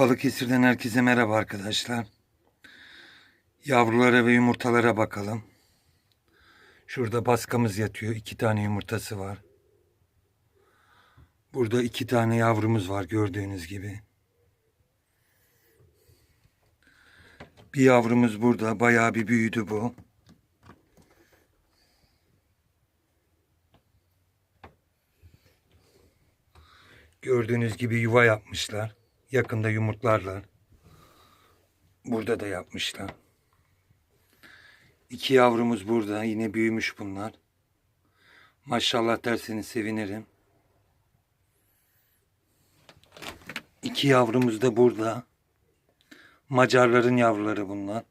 Balıkesir'den herkese merhaba arkadaşlar. Yavrulara ve yumurtalara bakalım. Şurada baskamız yatıyor. İki tane yumurtası var. Burada iki tane yavrumuz var gördüğünüz gibi. Bir yavrumuz burada. Bayağı bir büyüdü bu. Gördüğünüz gibi yuva yapmışlar. Yakında yumurtlarlar. Burada da yapmışlar. İki yavrumuz burada. Yine büyümüş bunlar. Maşallah derseniz sevinirim. İki yavrumuz da burada. Macarların yavruları bunlar.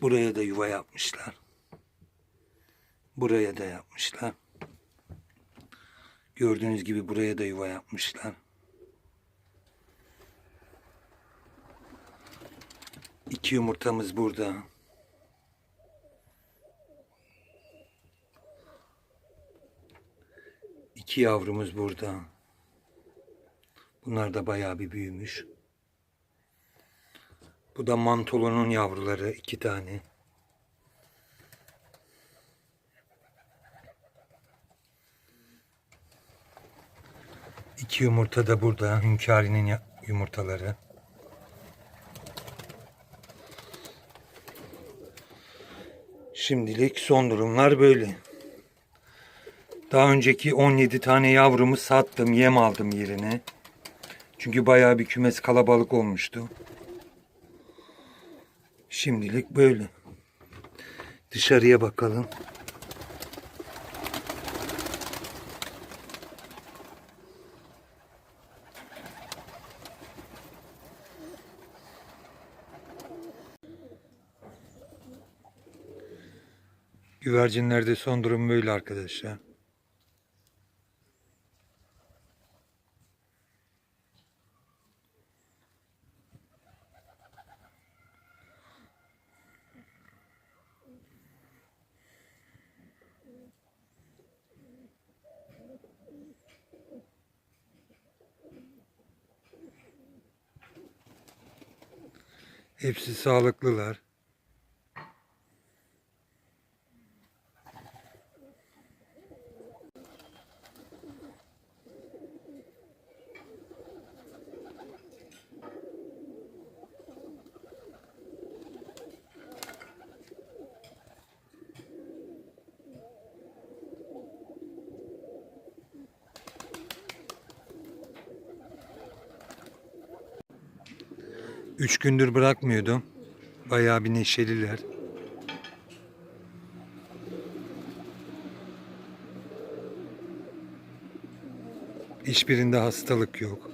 Buraya da yuva yapmışlar. Buraya da yapmışlar. Gördüğünüz gibi buraya da yuva yapmışlar. İki yumurtamız burada. İki yavrumuz burada. Bunlar da bayağı bir büyümüş. Bu da mantolonun yavruları iki tane. İki yumurta da burada. Hünkâri'nin ya- yumurtaları. Şimdilik son durumlar böyle. Daha önceki 17 tane yavrumu sattım. Yem aldım yerine. Çünkü bayağı bir kümes kalabalık olmuştu. Şimdilik böyle. Dışarıya bakalım. Güvercinlerde son durum böyle arkadaşlar. Hepsi sağlıklılar. Üç gündür bırakmıyordum. Bayağı bir neşeliler. Hiçbirinde hastalık yok.